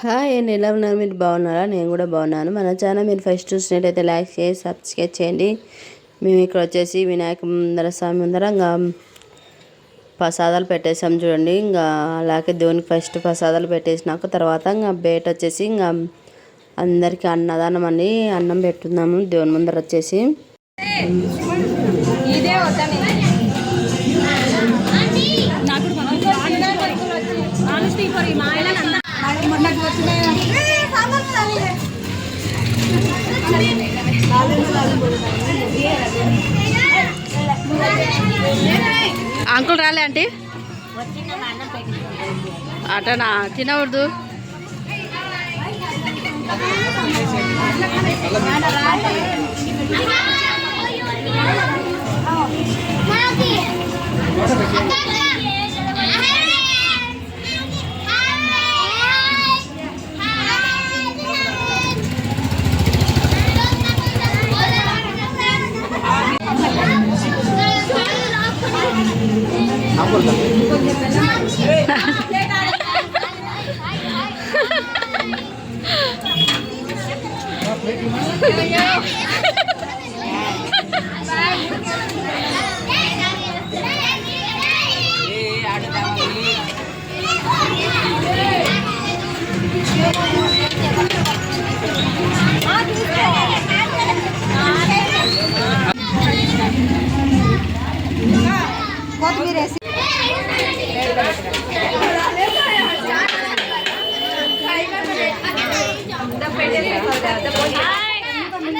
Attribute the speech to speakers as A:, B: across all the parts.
A: Hi నేను ఎలా ఉన్నారు మీరు బాగున్నారా? నేను కూడా బాగున్నాను. మన ఛానల్ మీరు ఫస్ట్ చూసినట్టయితే లైక్ చేసి సబ్స్క్రైబ్ చేయండి. మేము ఇక్కడ వచ్చేసి వినాయక ముందర స్వామి ముందర ఇంకా ప్రసాదాలు పెట్టేసాం చూడండి. ఇంకా అలాగే దేవునికి ఫస్ట్ ప్రసాదాలు పెట్టేసినాక తర్వాత ఇంకా బయట వచ్చేసి ఇంకా అందరికీ అన్నదానం అని అన్నం పెట్టున్నాము. దేవుని ముందర వచ్చేసి.
B: ఇదే
A: అంకుల్ రాలే ఆంటీ? అటనా? తినకూడదు.
B: కొత్తిమీర వేసి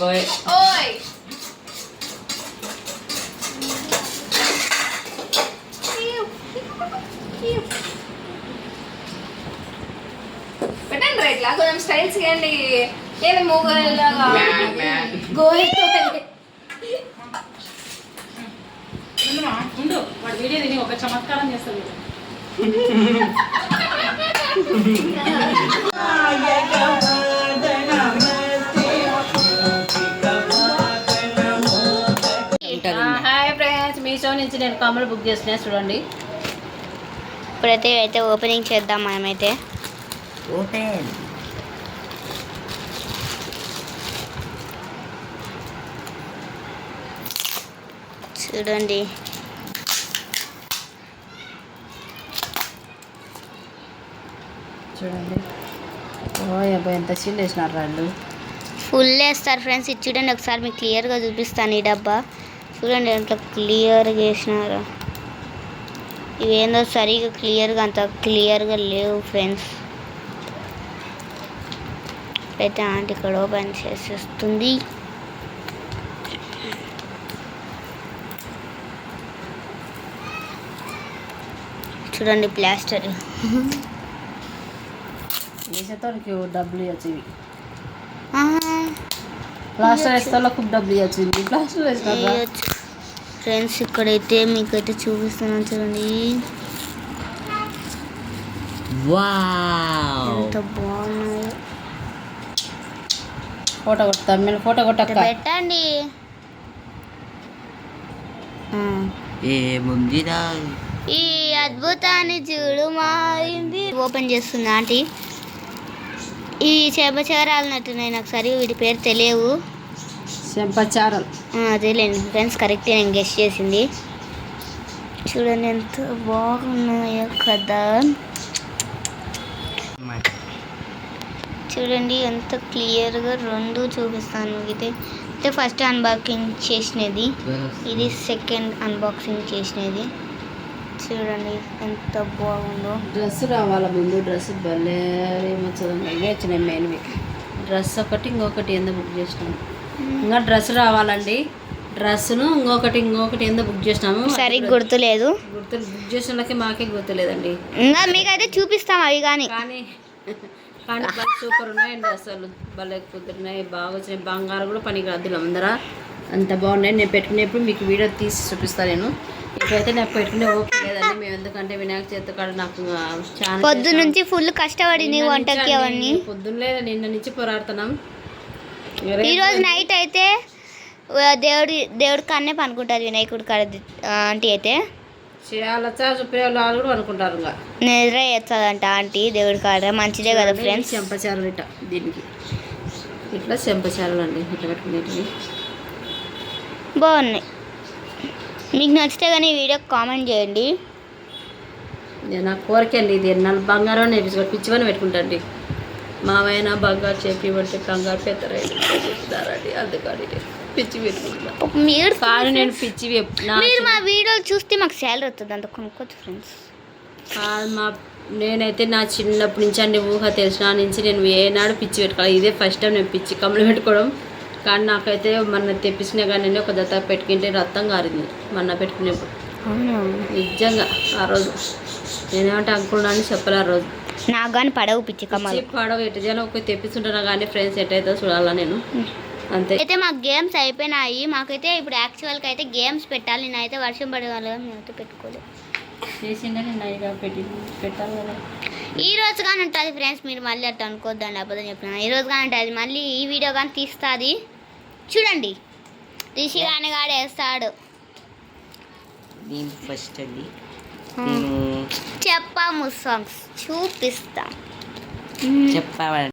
C: Oi, oi. పెట్టండి రా ఇట్లా. కొంచెం స్టైల్స్ చేయండి. ఏది మూగలాగా గోయితో
D: ఉండు. వాడు వీడియో తిని ఒక చమత్కారం చేస్తాడు
B: హాయ్ నుంచి నేను కమ్మలు బుక్ చేసిన చూడండి.
E: ఇప్పుడైతే అయితే ఓపెనింగ్ చేద్దాం మనమైతే.
A: ఓపెన్.
E: చూడండి.
A: చూడండి. ఓ ఎంత చిల్లు వేసినారు వాళ్ళు.
E: ఫుల్ వేస్తారు ఫ్రెండ్స్ ఇది చూడండి ఒకసారి మీకు క్లియర్గా చూపిస్తాను ఈ డబ్బా. చూడండి ఎంత క్లియర్గా వేసినారు ఇవేందో సరిగా క్లియర్గా అంత క్లియర్గా లేవు ఫ్రెండ్స్. అయితే ఆంటీ ఇక్కడ ఓపెన్ చేసేస్తుంది. చూడండి ప్లాస్టర్.
A: వేసేతోడికి డబ్బులు ఇవ్వచ్చు ఇవి. ప్లాస్టర్ వేస్తే వాళ్ళకు డబ్బులు ఇవ్వచ్చు ఇవి ప్లాస్టర్ వేసినారా
E: ఫ్రెండ్స్ ఇక్కడైతే మీకైతే చూపిస్తున్నాను చూడండి ఎంత బాగున్నాయో
A: ఫోటో కొడతా మీరు ఫోటో కొట్టక్క
E: పెట్టండి.
C: ఏముందిరా
E: ఈ అద్భుతాన్ని చూడు మారింది ఓపెన్ చేస్తుంది ఆంటీ ఈ చెబచరాలన్నట్టున్నాయి నాకు సరిగా వీటి పేరు తెలియవు
A: చెంపచారలు
E: ఆ, అదేలేండి. ఫ్రెండ్స్ కరెక్ట్ నేను గెస్ట్ చేసింది. చూడండి ఎంత బాగున్నాయో కదా. చూడండి ఎంత క్లియర్గా రెండు చూపిస్తాను ఇది అయితే ఫస్ట్ అన్బాక్సింగ్ చేసినది. ఇది సెకండ్ అన్బాక్సింగ్ చేసినది. చూడండి ఎంత బాగుందో.
A: డ్రెస్ రావాలా ముందు డ్రెస్ భలే వచ్చినాయి మెయిన్వి. డ్రెస్ ఒకటి ఇంకొకటి ఏందో బుక్ చేసినాము? ఇంకా డ్రెస్ రావాలండి. డ్రెస్ను ఇంకొకటి ఇంకొకటి ఏందో బుక్ చేసినాము?
E: సరిగ్గా గుర్తులేదు.
A: గుర్తు బుక్ చేసిన వాళ్ళకి మాకే గుర్తులేదండి.
E: ఇంకా మీకైతే చూపిస్తాం అవి కానీ
A: కానీ కానీ బాగా సూపర్ ఉన్నాయండి అసలు. భలే కుదిరినాయి బాగా వచ్చినాయి. బంగారం కూడా పనికి రద్దులు అందరా. అంత బాగున్నాయి. నేను పెట్టుకునేప్పుడు మీకు వీడియో తీసి చూపిస్తాను నేను. ఇప్పుడైతే నాకు పెట్టుకునే ఓకే లేదండి. ఎందుకంటే వినాయక చవితి కాడ నాకు చాలా
E: పొద్దు నుంచి ఫుల్ కష్టపడింది
A: నిన్న
E: వంటకి అవన్నీ.
A: పొద్దున్నే నిన్న నుంచి పోరాడుతున్నాం.
E: ఈ రోజు నైట్ అయితే దేవుడి దేవుడి కాడనే పనుకుంటుంది వినాయకుడి కాడ ఆంటీ అయితే.
A: చూపేవాళ్ళు వాళ్ళు కూడా అనుకుంటారు ఇంకా.
E: నిద్ర చేస్తుందంట ఆంటీ దేవుడి కాడ. మంచిదే కదా ఫ్రెండ్స్.
A: చెంపచారులు ఇట్ట దీనికి. ఇట్లా చెంపచారులు అండి ఇట్లా పెట్టుకునేటివి.
E: బాగున్నాయి. మీకు నచ్చితే కానీ ఈ వీడియో కామెంట్ చేయండి.
A: నా కోరిక అండి ఇది. ఎన్నాళ్ళు బంగారం నేర్పించుకో పిచ్చివని పెట్టుకుంటాండి మావైనా బంగారు చెప్పి పడితే కంగారు పెద్దరండి అందుకని పిచ్చి పెట్టుకుంటా
E: మీరు
A: కానీ నేను పిచ్చి
E: మీరు మా వీడియోలు చూస్తే మాకు శాలరీ వస్తుంది. అంత కొనుక్కోవచ్చు ఫ్రెండ్స్
A: మా నేనైతే నా చిన్నప్పటి నుంచి అండి ఊహ తెలిసిన నుంచి నేను ఏనాడు పిచ్చి పెట్టుకోవాలి ఇదే ఫస్ట్ టైం నేను పిచ్చి కమ్మలు పెట్టుకోవడం. కానీ నాకైతే మొన్న తెప్పించిన కానీ ఒక దత్త పెట్టుకుంటే రక్తం కారింది మొన్న పెట్టుకునేప్పుడు. నిజంగా ఆ రోజు. నేనేమంటే అనుకున్నా అని చెప్పలే ఆ రోజు.
E: నాకు కానీ పడవు పిచ్చి కమ్మలు.
A: పిచ్చి పాడవ. ఎటు జనం ఒక తెప్పిస్తుంటున్నా కానీ ఫ్రెండ్స్ ఎట్టయితే చూడాలా నేను. అంతే.
E: అయితే మాకు గేమ్స్ అయిపోయినాయి. మాకైతే ఇప్పుడు యాక్చువల్గా అయితే గేమ్స్ పెట్టాలి. నేనైతే వర్షం పడే వాళ్ళు మేమైతే పెట్టుకోలేదు. ఈ రోజు కానీ ఉంటుంది ఫ్రెండ్స్ మీరు మళ్ళీ అట్లా అనుకోద్దండి అబద్ధం చెప్పిన. ఈ రోజు కానీ ఉంటుంది. మళ్ళీ ఈ వీడియో కానీ తీస్తుంది. చూడండి. రిషి కానీ గాడు వేస్తాడు.
F: నేను ఫస్ట్ అండి
E: Hmm.
F: నేను
E: చెప్పాము సాంగ్స్ చూపిస్తాం
F: చెప్పామండి